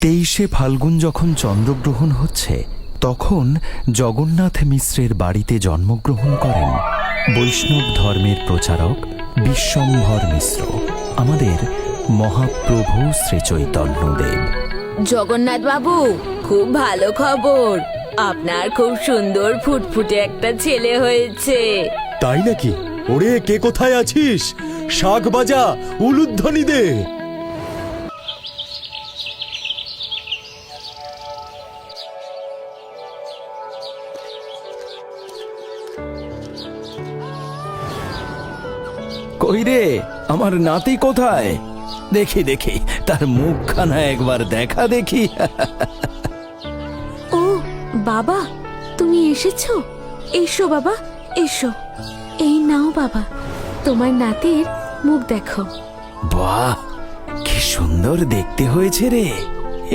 তেইশে ফাল্গুন যখন চন্দ্রগ্রহণ হচ্ছে তখন জগন্নাথ মিশ্রের বাড়িতে জন্মগ্রহণ করেন বৈষ্ণব ধর্মের প্রচারক বিশ্বম্ভর মিশ্র। আমাদের মহাপ্রভু শ্রীচৈতন্যদেব জগন্নাথ বাবু খুব ভালো খবর। আপনার খুব সুন্দর ফুটফুটে একটা ছেলে হয়েছে। তাই নাকি? ওরে কে কোথায় আছিস? শাক বাজা উলুধ্বনি দে। কই রে? আমার নাতি কোথায়? দেখি দেখি তার মুখখানা একবার দেখা দেখি। ও বাবা তুমি এসেছ? এসো বাবা এসো। এই নাও বাবা তোমার নাতির মুখ দেখো। বাহ কি সুন্দর দেখতে হয়েছে রে।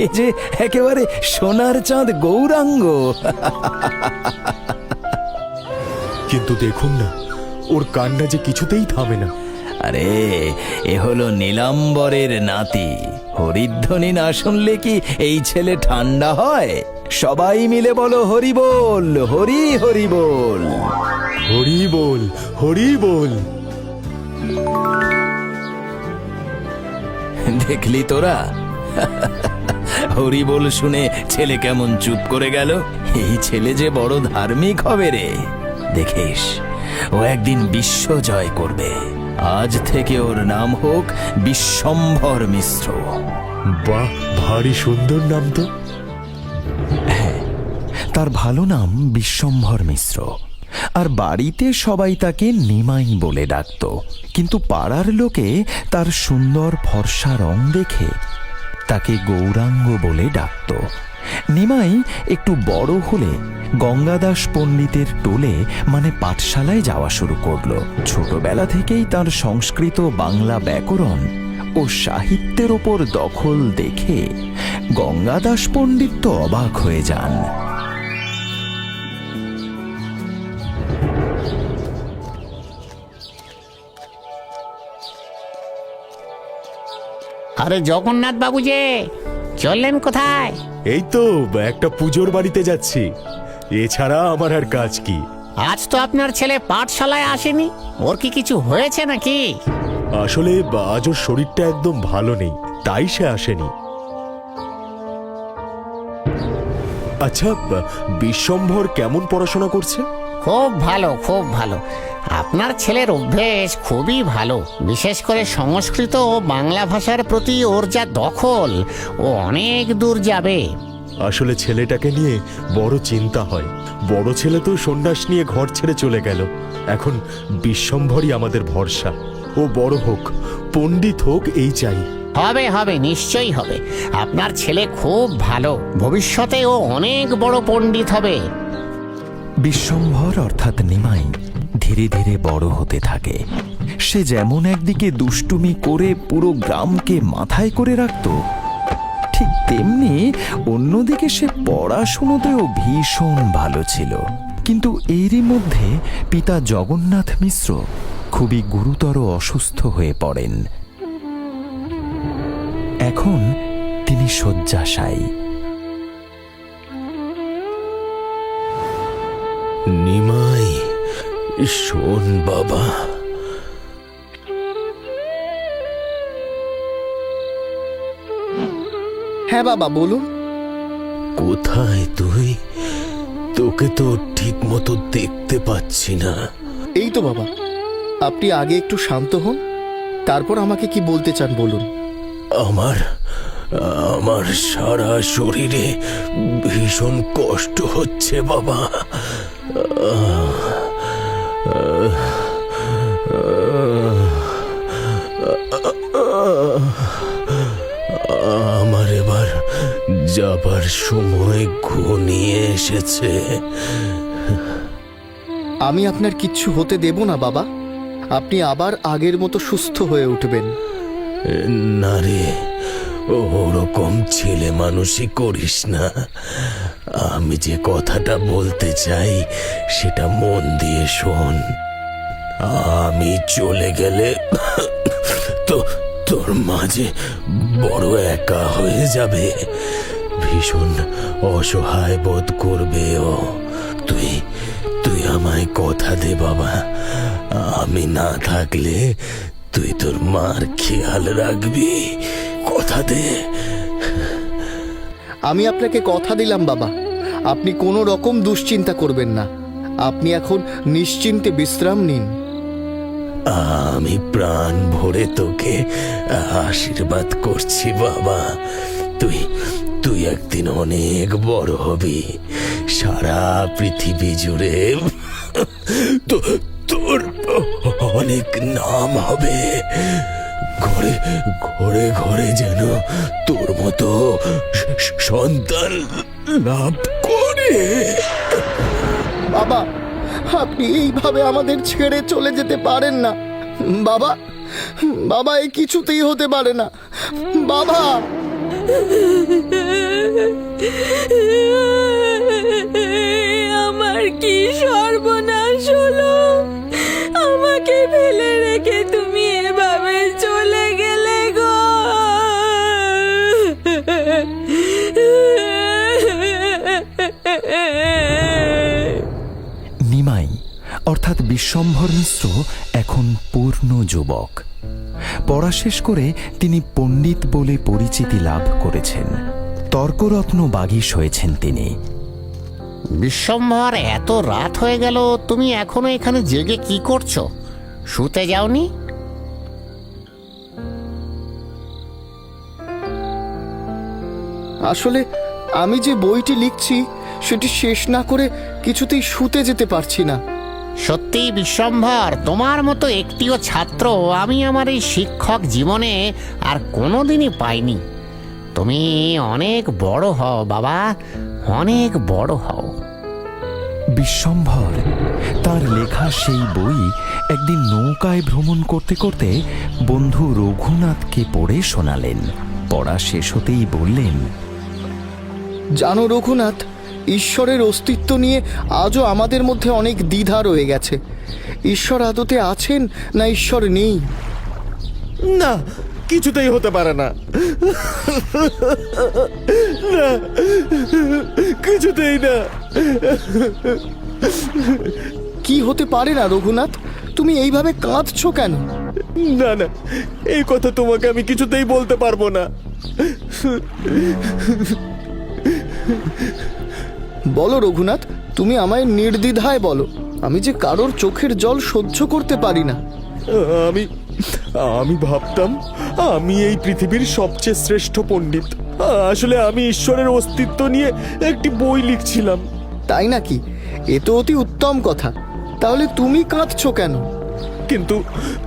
এ যে একেবারে সোনার চাঁদ গৌরাঙ্গ। কিন্তু দেখুন না ওর কান্না যে কিছুতেই থামে না। আরে এ হলো নীলাম্বরের নাতি। হরিধ্বনি না শুনলে কি এই ছেলে ঠান্ডা হয়? সবাই মিলে বলো হরি বল হরি হরি বল। হরি বল হরি বল। দেখলি তোরা? হরি বল শুনে ছেলে কেমন চুপ করে গেল? এই ছেলে যে বড় ধার্মিক হবে রে। দেখিস। ও একদিন বিশ্ব জয় করবে। আজ থেকে ওর নাম হোক বিশ্বম্ভর মিশ্র। বাহ ভারী সুন্দর নাম তো। হ্যাঁ তার ভালো নাম বিশ্বম্ভর মিশ্র। আর বাড়িতে সবাই তাকে নিমাই বলে ডাকত। কিন্তু পাড়ার লোকে তার সুন্দর ফর্সা রং দেখে তাকে গৌরাঙ্গ বলে ডাকত। নিমাই একটু বড় হলে গঙ্গাদাস পণ্ডিতের টোলে মানে পাঠশালায় যাওয়া শুরু করল। ছোটবেলা থেকেই তার সংস্কৃত বাংলা ব্যাকরণ ও সাহিত্যের ওপর দখল দেখে গঙ্গাদাস পণ্ডিত তো অবাক হয়ে যান। আরে জগন্নাথ বাবু যে, চললেন কোথায়? এই তো একটা পুজোর বাড়িতে যাচ্ছি। এছাড়া আমার আর কাজ কি? আজ তো আপনার ছেলে পাঠশালায় আসেনি। ওর কি কিছু হয়েছে নাকি? আসলে আজ ওর শরীরটা একদম ভালো নেই তাই সে আসেনি। আচ্ছা বিশ্বম্ভর কেমন পড়াশোনা করছে? খুব ভালো খুব ভালো। আপনার ছেলের অভ্যেস খুবই ভালো। বিশেষ করে সংস্কৃত ও বাংলা ভাষার প্রতি ওর যা দখল ও অনেক দূর যাবে। আসলে ছেলেটাকে নিয়ে বড় চিন্তা হয়। বড় ছেলে তো সন্ন্যাস নিয়ে ঘর ছেড়ে চলে গেল। এখন বিশ্বম্ভরই আমাদের ভরসা। ও বড় হোক পণ্ডিত হোক এই চাই। হবে হবে নিশ্চয়ই হবে। আপনার ছেলে খুব ভালো। ভবিষ্যতে ও অনেক বড় পণ্ডিত হবে। বিশ্বম্ভর অর্থাৎ নিমাই। ধীরে ধীরে বড় হতে থাকে। সে যেমন একদিকে দুষ্টুমি করে পুরো গ্রামকে মাথায় করে রাখত, ঠিক তেমনি অন্যদিকে সে পড়াশুনোতেও ভীষণ ভালো ছিল। কিন্তু এরই মধ্যে পিতা জগন্নাথ মিশ্র খুবই গুরুতর অসুস্থ হয়ে পড়েন। এখন তিনি শয্যাশায়ী। শোন বাবা। হ্যাঁ বাবা বলুন। কোথায় তুই? তোকে তো ঠিক মতো দেখতে পাচ্ছি না। এই তো বাবা। আপনি আগে একটু শান্ত হন তারপর আমাকে কি বলতে চান বলুন। আমার আমার সারা শরীরে ভীষণ কষ্ট হচ্ছে বাবা। আমার এবার যাবার সময় ঘনিয়ে এসেছে। আমি আপনার কিচ্ছু হতে দেব না বাবা। আপনি আবার আগের মতো সুস্থ হয়ে উঠবেন। না রে ওরকম ছেলে মানুষই করিস না। আমি যে কথাটা বলতে চাই, সেটা মন দিয়ে শোন। আমি চলে গেলে তো তোর মাঝে বড় একা হয়ে যাবে। ভীষণ অসহায় বোধ করবে ও। তুই তুই আমায় কথা দে বাবা। আমি না থাকলে তুই তোর মার খেয়াল রাখবি। কথা দে। আমি আপনাকে কথা দিলাম বাবা। আপনি কোনো রকম দুশ্চিন্তা করবেন না। আপনি এখন নিশ্চিন্তে বিশ্রাম নিন। আমি প্রাণ ভরে তোকে আশীর্বাদ করছি বাবা। তুই তুই একদিন অনেক বড় হবি। সারা পৃথিবী জুড়ে তো তোর অনেক নাম হবে। ঘরে ঘরে ঘরে যেন তোর মতো সন্তান লাভ করে। বাবা আপনি এইভাবে আমাদের ছেড়ে চলে যেতে পারেন না। বাবা বাবা এই কিছুতেই হতে পারে না। বাবা! আমার কি সর্বনাশ? বিশ্বম্ভর মিশ্র এখন পূর্ণ যুবক। পড়া শেষ করে তিনি পণ্ডিত বলে পরিচিতি লাভ করেছেন। তর্করত্ন বাগীশ হয়েছেন তিনি। বিশ্বম্ভর এত রাত হয়ে গেল তুমি এখনও এখানে জেগে কি করছ? শুতে যাওনি? আসলে আমি যে বইটি লিখছি সেটি শেষ না করে কিছুতেই শুতে যেতে পারছি না। সত্যি বিশ্বম্ভর তোমার মতো একটিও ছাত্র আমি আমার এই শিক্ষক জীবনে আর কোনোদিনই পাইনি। তুমি অনেক বড় হও বাবা অনেক বড় হও। বিশ্বম্ভর তার লেখা সেই বই একদিন নৌকায় ভ্রমণ করতে করতে বন্ধু রঘুনাথকে পড়ে শোনালেন। পড়া শেষ হতেই বললেন জানো রঘুনাথ ঈশ্বরের অস্তিত্ব নিয়ে আজও আমাদের মধ্যে অনেক দ্বিধা রয়ে গেছে। ঈশ্বর আদতে আছেন না ঈশ্বর নেই? না কিছুতেই হতে পারে না। না কিছুতেই না। কি হতে পারে না রঘুনাথ? তুমি এইভাবে কাঁদছো কেন? না না এই কথা তোমাকে আমি কিছুতেই বলতে পারব না। বলো রঘুনাথ তুমি আমায় নির্দ্বিধায় বলো আমি যে কারোর চোখের জল সহ্য করতে পারি না। আমি আমি ভাবতাম আমি এই পৃথিবীর সবচেয়ে শ্রেষ্ঠ পণ্ডিত। আসলে আমি ঈশ্বরের অস্তিত্ব নিয়ে একটি বই লিখছিলাম। তাই নাকি? এ তো অতি উত্তম কথা। তাহলে তুমি কাঁদছো কেন? কিন্তু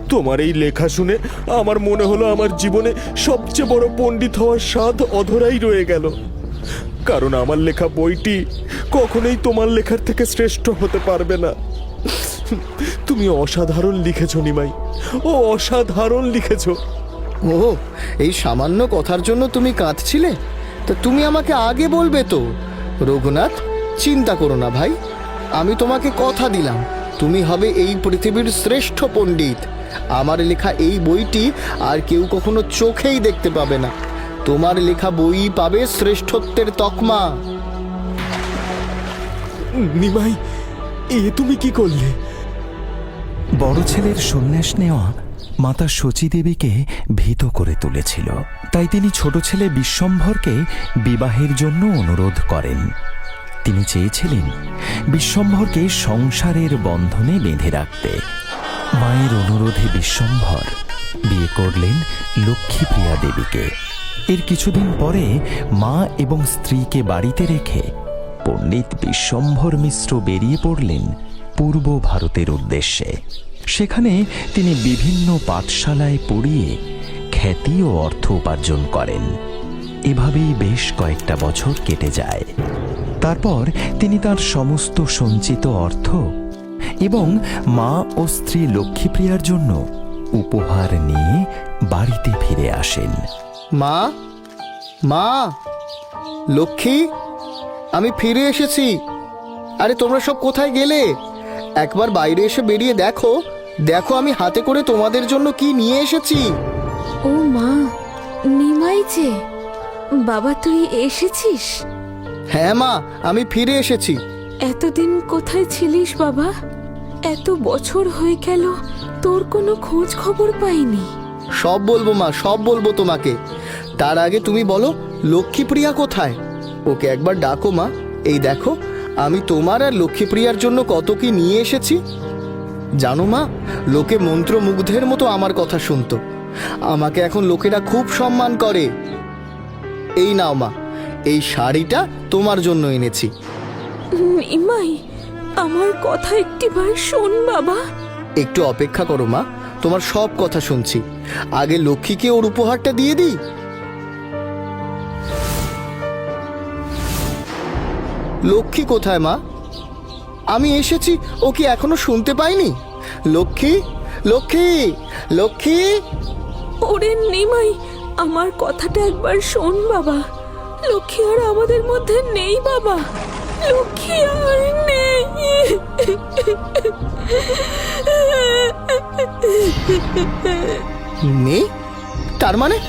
তোমার এই লেখা শুনে আমার মনে হলো আমার জীবনে সবচেয়ে বড় পণ্ডিত হওয়ার স্বাদ অধরাই রয়ে গেল। কারণ আমার লেখা বইটি কখনোই তোমার লেখার থেকে শ্রেষ্ঠ হতে পারবে না। তুমি অসাধারণ লিখেছ, নিমাই। ও, অসাধারণ লিখেছ। ও, এই সামান্য কথার জন্য তুমি কাঁদছিলে? তা তুমি আমাকে আগে বলবে তো। রঘুনাথ, চিন্তা করো না ভাই। আমি তোমাকে কথা দিলাম। তুমি হবে এই পৃথিবীর শ্রেষ্ঠ পণ্ডিত। আমার লেখা এই বইটি আর কেউ কখনো চোখেই দেখতে পাবে না। তোমার লেখা বই পাবে শ্রেষ্ঠত্বের তকমা। নিমাই এ তুমি কি করলে? বড় ছেলের সন্ন্যাস নেওয়া মাতা শচী দেবীকে ভীত করে তুলেছিল। তাই তিনি ছোট ছেলে বিশ্বম্ভরকে বিবাহের জন্য অনুরোধ করেন। তিনি চেয়েছিলেন বিশ্বম্ভরকে সংসারের বন্ধনে বেঁধে রাখতে। মায়ের অনুরোধে বিশ্বম্ভর বিয়ে করলেন লক্ষ্মীপ্রিয়া দেবীকে। এর কিছুদিন পরে মা এবং স্ত্রীকে বাড়িতে রেখে পণ্ডিত বিশ্বম্ভর মিশ্র বেরিয়ে পড়লেন পূর্ব ভারতের উদ্দেশ্যে। সেখানে তিনি বিভিন্ন পাঠশালায় পড়িয়ে খ্যাতি ও অর্থ উপার্জন করেন। এভাবেই বেশ কয়েকটা বছর কেটে যায়। তারপর তিনি তার সমস্ত সঞ্চিত অর্থ এবং মা ও স্ত্রী লক্ষ্মীপ্রিয়ার জন্য উপহার নিয়ে বাড়িতে ফিরে আসেন। মা মা লক্ষ্মী আমি ফিরে এসেছি। আরে তোমরা সব কোথায় গেলে? একবার বাইরে এসে বেরিয়ে দেখো। দেখো আমি হাতে করে তোমাদের জন্য কি নিয়ে এসেছি। ও মা নিমাই যে বাবা তুই এসেছিস? হ্যাঁ মা আমি ফিরে এসেছি। এতদিন কোথায় ছিলিস বাবা? এত বছর হয়ে গেল তোর কোনো খোঁজ খবর পাইনি। সব বলব মা সব বলব তোমাকে। তার আগে তুমি বলো লক্ষ্মীপ্রিয়া কোথায়? ওকে একবার ডাকো মা। এই দেখো আমি তোমার আর লক্ষ্মীপ্রিয়ার জন্য কত কি নিয়ে এসেছি। জানো মা লোকে মন্ত্রমুগ্ধের মতো আমার কথা শুনতো। আমাকে এখন লোকেরা খুব সম্মান করে। এই নাও মা এই শাড়িটা তোমার জন্য এনেছি। নিমাই আমার কথা একটিবার শোন বাবা। একটু অপেক্ষা করো মা তোমার সব কথা শুনছি। আগে লক্ষ্মীকে ওর উপহারটা দিয়ে দিই। লক্ষ্মী কোথায় মা? আমি এসেছি ও কি এখনও শুনতে পাইনি? লক্ষ্মী? লক্ষ্মী? লক্ষ্মী? ওরে নিমাই আমার কথাটা একবার শোন বাবা। লক্ষ্মী আর আমাদের মধ্যে নেই বাবা। লক্ষ্মী আর নেই। নেই? তার মানে?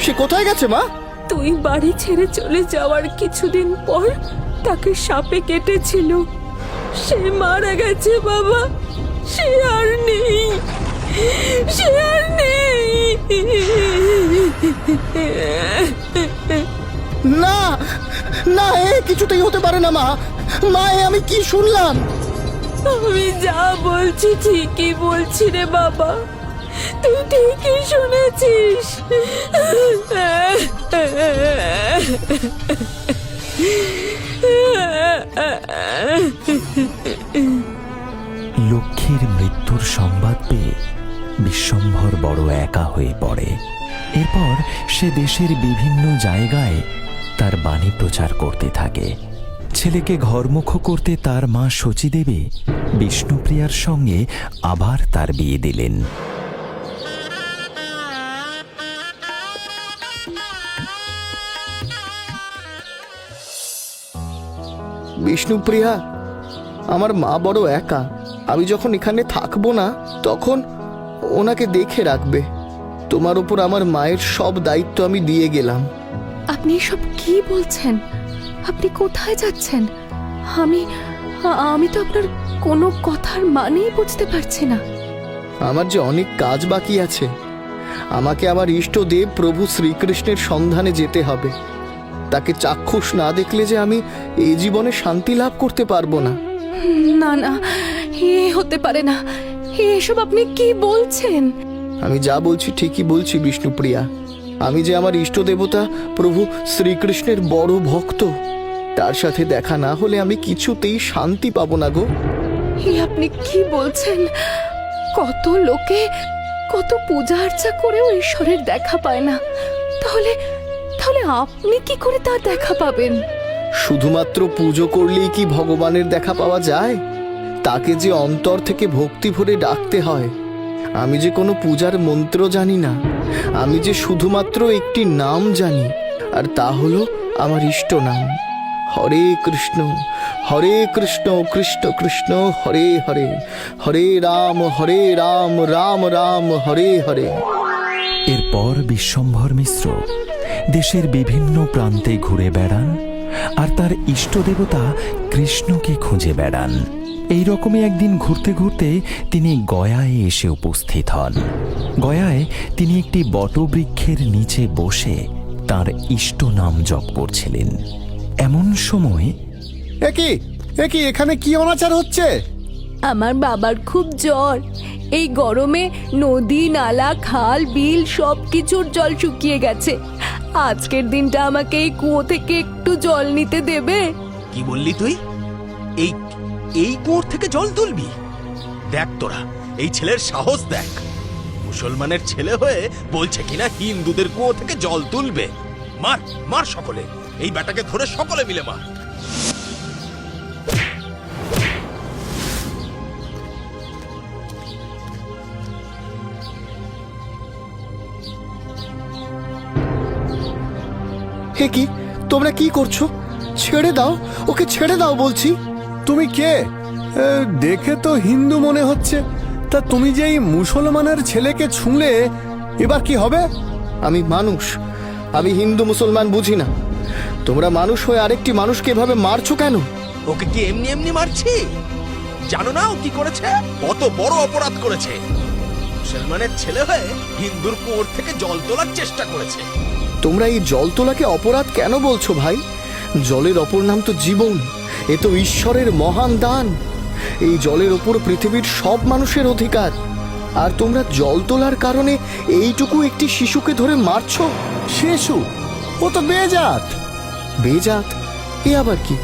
সে কোথায় গেছে মা? তুই বাড়ি ছেড়ে চলে যাওয়ার কিছুদিন পর তাকে সাপে কেটেছিল। সে মারা গেছে বাবা। সে আর নেই। সে আর নেই। না না এ কিছুতেই হতে পারে না মা। মা এ আমি কি শুনলাম? আমি যা বলছি ঠিকই বলছি রে বাবা। তুই ঠিকই শুনেছিস। লক্ষ্মীর মৃত্যুর সংবাদ পেয়ে বিশ্বম্ভর বড় একা হয়ে পড়ে। এরপর সে দেশের বিভিন্ন জায়গায় তার বাণী প্রচার করতে থাকে। ছেলেকে ঘরমুখ করতে তার মা শচীদেবী বিষ্ণুপ্রিয়ার সঙ্গে আবার তার বিয়ে দিলেন। বিষ্ণুপ্রিয়া আমার মা বড় একা। আমি যখন এখানে থাকব না তখন ওনাকে দেখে রাখবে। তোমার উপর আমার মায়ের সব দায়িত্ব আমি দিয়ে গেলাম। আপনি সব কি বলছেন? আপনি কোথায় যাচ্ছেন? আমি আমি তো আপনার কোনো কথার মানেই বুঝতে পারছি না। আমার যে অনেক কাজ বাকি আছে আমাকে আমার ইষ্টদেব প্রভু শ্রীকৃষ্ণের সন্ধানে যেতে হবে। তাকে চাক্ষুষ না দেখলে যে আমি এই জীবনে শান্তি লাভ করতে পারব না। না না এ হতে পারে না। এসব আপনি কি বলছেন? আমি যা বলছি ঠিকই বলছি বিষ্ণুপ্রিয়া। আমি যে আমার ইষ্ট দেবতা প্রভু শ্রীকৃষ্ণের বড় ভক্ত তার সাথে দেখা না হলে আমি কিছুতেই শান্তি পাবো না গো। এ আপনি কি বলছেন? কত লোকে কত পূজা আর্চা করেও ঈশ্বরের দেখা পায় না। তাহলে তাহলে আপনি কি করে তার দেখা পাবেন? শুধুমাত্র পুজো করলেই কি ভগবানের দেখা পাওয়া যায়? তাকে যে অন্তর থেকে ভক্তি ভরে ডাকতে হয়। আমি যে কোনো পূজার মন্ত্র জানি না। আমি যে শুধুমাত্র একটি নাম জানি। আর তা হলো আমার ইষ্ট নাম। হরে কৃষ্ণ হরে কৃষ্ণ কৃষ্ণ কৃষ্ণ হরে হরে। হরে রাম হরে রাম রাম রাম হরে হরে। এরপর বিশ্বম্ভর মিশ্র দেশের বিভিন্ন প্রান্তে ঘুরে বেড়ান আর তার ইষ্টদেবতা কৃষ্ণকে খুঁজে বেড়ান। এই রকমই একদিন ঘুরতে ঘুরতে তিনি গয়ায় এসে উপস্থিত হন। গয়ায় তিনি একটি বটবৃক্ষের নিচে বসে তার ইষ্ট নাম জপ করছিলেন। এমন সময় একই একই এখানে কি অনাচার হচ্ছে? আমার বাবার খুব জ্বর। এই গরমে নদী নালা খাল বিল সব কিছুর জল শুকিয়ে গেছে। আজকের দিনটা আমাকে এই কুয়ো থেকে একটু জল নিতে দেবে? কি বললি তুই? এই এই কুয়োর থেকে জল তুলবি? দেখ তোরা, এই ছেলের সাহস দেখ। মুসলমানের ছেলে হয়ে বলছে কিনা হিন্দুদের কুয়ো থেকে জল তুলবে। মার মার সকলে, এই ব্যাটাকে ধরে সকলে মিলে মার। হে কি? তোমরা কি করছ? ছেড়ে দাও ওকে ছেড়ে দাও বলছি। তুমি কে? দেখে তো হিন্দু মনে হচ্ছে। তা তুমি যে এই মুসলমানের ছেলেকে ছুঁলে এবার কি হবে? আমি মানুষ। আমি হিন্দু মুসলমান বুঝি না। তোমরা মানুষ হয়ে আরেকটি মানুষকে এভাবে মারছো কেন? ওকে কি এমনি এমনি মারছি? জানো না ও কি করেছে? কত বড় অপরাধ করেছে। মুসলমানের ছেলে হয়ে হিন্দুর কুয়োর থেকে জল তোলার চেষ্টা করেছে। তোমরা এই জল তোলাকে অপরাধ কেন বলছো ভাই? জলের অপর নাম তো জীবন এ তো ঈশ্বরের মহান দান। এই জলের ওপর পৃথিবীর সব মানুষের অধিকার। আর তোমরা জল তোলার কারণে এইটুকু একটি শিশুকে ধরে মারছো? শিশু ও তো বেজাত। বেজাত? এ আবার কি?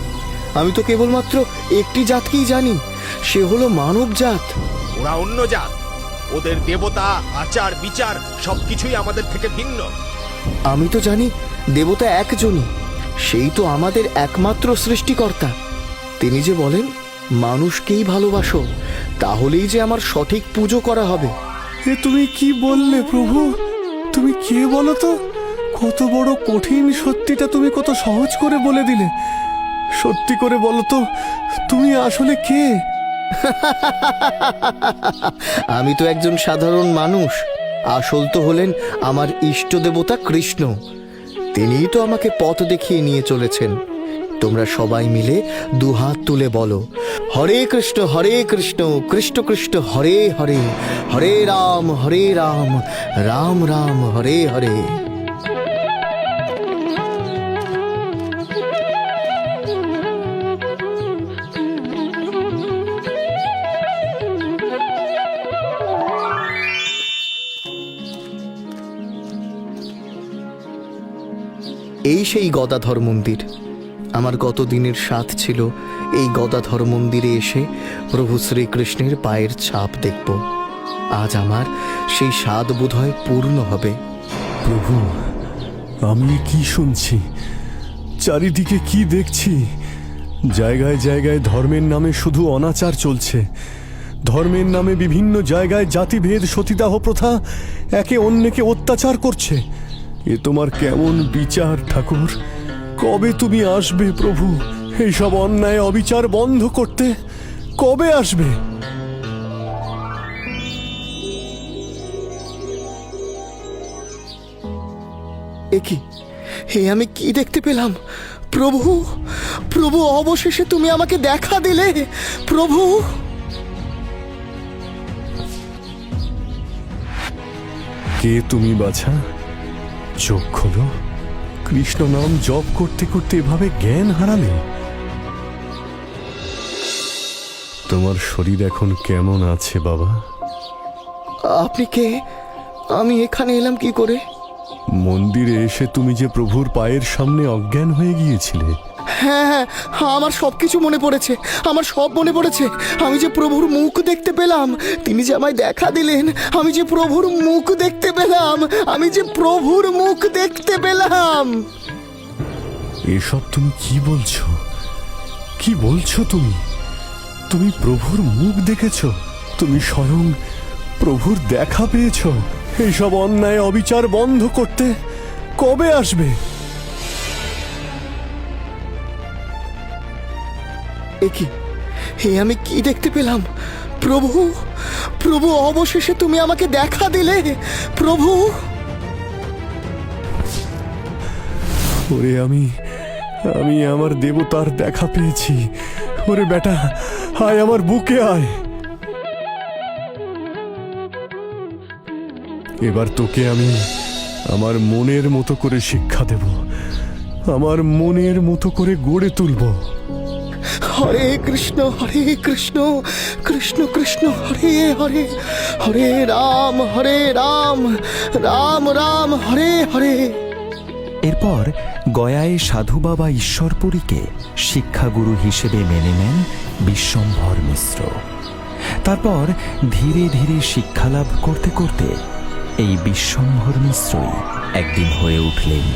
আমি তো কেবলমাত্র একটি জাতকেই জানি সে হলো মানব জাত। ওরা অন্য জাত। ওদের দেবতা আচার বিচার সবকিছুই আমাদের থেকে ভিন্ন। আমি তো জানি দেবতা একজনই। সেই তো আমাদের একমাত্র সৃষ্টিকর্তা। তিনি যে বলেন মানুষকেই ভালোবাসো তাহলেই যে আমার সঠিক পুজো করা হবে। এ তুমি কি বললে প্রভু? তুমি কে বলো তো? কত বড় কঠিন সত্যিটা তুমি কত সহজ করে বলে দিলে। সত্যি করে বলো তো তুমি আসলে কে? আমি তো একজন সাধারণ মানুষ। আসল তো হলেন আমার ইষ্ট দেবতা কৃষ্ণ। তিনিই তো আমাকে পথ দেখিয়ে নিয়ে চলেছেন। তোমরা সবাই মিলে দুহাত তুলে বলো, হরে কৃষ্ণ হরে কৃষ্ণ কৃষ্ণ কৃষ্ণ, হরে হরে হরে রাম হরে রাম রাম রাম, হরে হরে। এই সেই গদাধর মন্দির। আমার গত দিনের সাথ ছিল এই গদাধর মন্দিরে এসে প্রভু শ্রীকৃষ্ণের পায়ের ছাপ দেখব। আজ আমার সেই স্বাদ বোধহয় পূর্ণ হবে। প্রভু, আমি কি শুনছি? চারিদিকে কি দেখছি? জায়গায় জায়গায় ধর্মের নামে শুধু অনাচার চলছে। ধর্মের নামে বিভিন্ন জায়গায় জাতিভেদ, সতীদাহ প্রথা একে অন্যকে অত্যাচার করছে। এ তোমার কেমন বিচার ঠাকুর? কবে তুমি আসবে প্রভু এইসব অন্যায় অবিচার বন্ধ করতে? কবে আসবে? এ কি? হে আমি কি দেখতে পেলাম? প্রভু প্রভু অবশেষে তুমি আমাকে দেখা দিলে প্রভু। কে তুমি বাছা? চোখ খোলো। কৃষ্ণ নাম জপ করতে করতে এভাবে জ্ঞান হারালে? তোমার শরীর এখন কেমন আছে বাবা? আপনি কে? আমি এখানে এলাম কি করে? মন্দিরে এসে তুমি যে প্রভুর পায়ের সামনে অজ্ঞান হয়ে গিয়েছিলে হ্যাঁ হ্যাঁ আমার সব কিছু মনে পড়েছে, আমার সব মনে পড়েছে। আমি যে প্রভুর মুখ দেখতে পেলাম, তিনি যে আমায় দেখা দিলেন, আমি যে প্রভুর মুখ দেখতে পেলাম, আমি যে প্রভুর মুখ দেখতে পেলাম। এসব তুমি কি বলছো? কি বলছো তুমি? তুমি প্রভুর মুখ দেখেছ? তুমি স্বয়ং প্রভুর দেখা পেয়েছ? এইসব অন্যায় অবিচার বন্ধ করতে কবে আসবে? এ হে আমি কি দেখতে পেলাম? প্রভু প্রভু, অবশেষে তুমি আমাকে দেখা দিলে। প্রভু। ওরে আমি আমি আমার দেবতার দেখা পেয়েছি। ওরে বেটা, আয় আমার বুকে আয়। এবার তোকে আমি আমার মনের মতো করে শিক্ষা দেব। আমার মনের মতো করে গড়ে তুলব। হরে কৃষ্ণ হরে কৃষ্ণ কৃষ্ণ কৃষ্ণ, হরে হরে হরে রাম হরে রাম রাম রাম, হরে হরে। এরপর গয়ায় সাধু বাবা ঈশ্বরপুরীকে শিক্ষাগুরু হিসেবে মেনে নেন বিশ্বম্ভর মিশ্র। তারপর ধীরে ধীরে শিক্ষালাভ করতে করতে এই বিশ্বম্ভর মিশ্রই একদিন হয়ে উঠলেন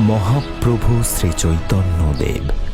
মহাপ্রভু শ্রী চৈতন্য দেব